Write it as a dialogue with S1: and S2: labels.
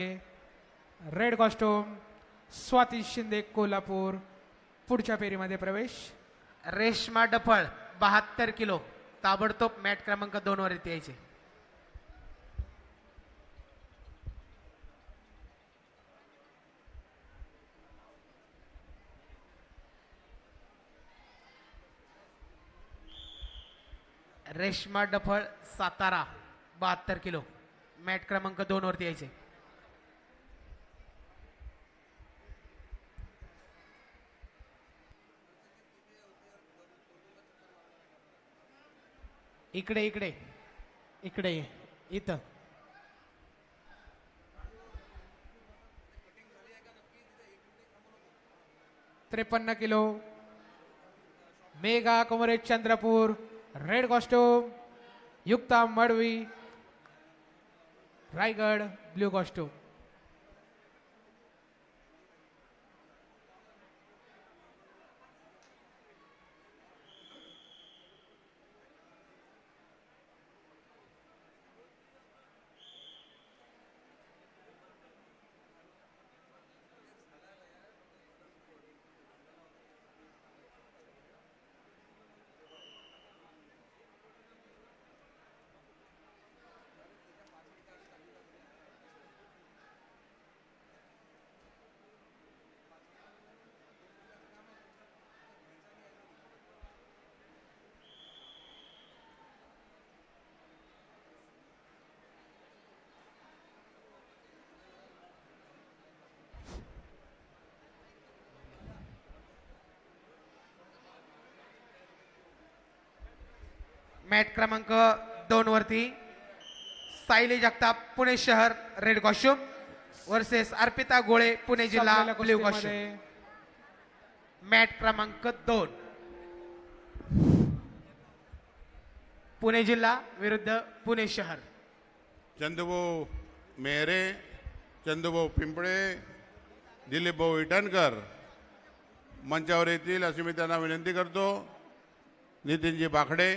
S1: Red costume Swati Shinde Kolhapur पुढच्या फेरीमध्ये प्रवेश.
S2: रेशमा डफळ बहात्तर किलो ताबडतोब मॅट क्रमांक दोन वर यायचे. रेशमा डफळ सातारा बहात्तर किलो मॅट क्रमांक दोन वरती यायचे. इकडे इकडे. इकडे. इथं.
S1: त्रेपन्न kilo. Megha Kumre Chandrapur, red costume, Yukta Madavi, Raigad, blue costume.
S2: Mat क्रमांक दोन वरती सायली जगताप पुणे शहर रेड कॉस्ट्युम वर्सेस अर्पिता गोळे पुणे जिल्हा ब्ल्यू कॉस्ट्युम. मॅट क्रमांक दोन. पुणे जिल्हा विरुद्ध पुणे शहर.
S3: चंदूभाऊ मेहरे चंदूभाऊ पिंपळे दिलीपभाऊ इटणकर मंचावर येतील अशी मी त्यांना विनंती करतो. नितीनजी बाखडे